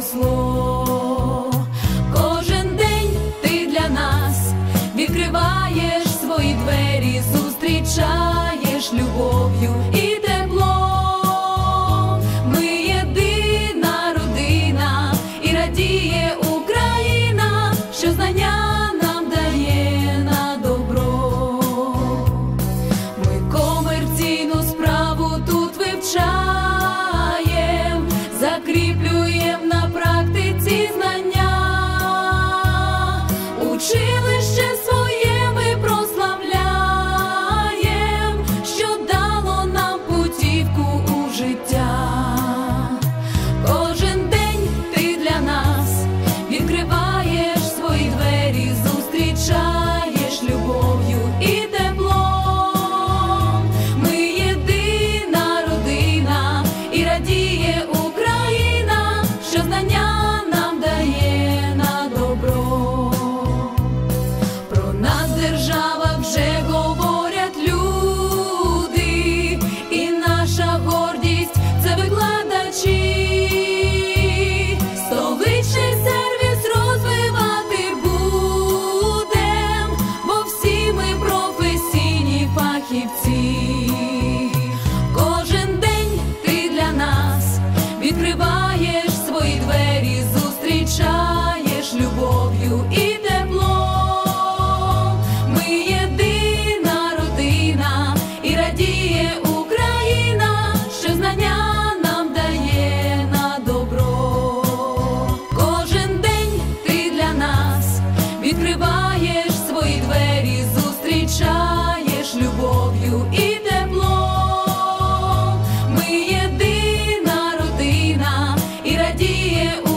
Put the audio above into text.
зросло. Кожен день ти для нас відкриваєш свої двері, зустрічаєш любов. Фахівці, кожен день ти для нас відкриваєш свої двері, зустрічаєш любов'ю і теплом. Ми єдина родина і радіє Україна, що знання нам дає на добро. Кожен день ти для нас відкриваєш. can't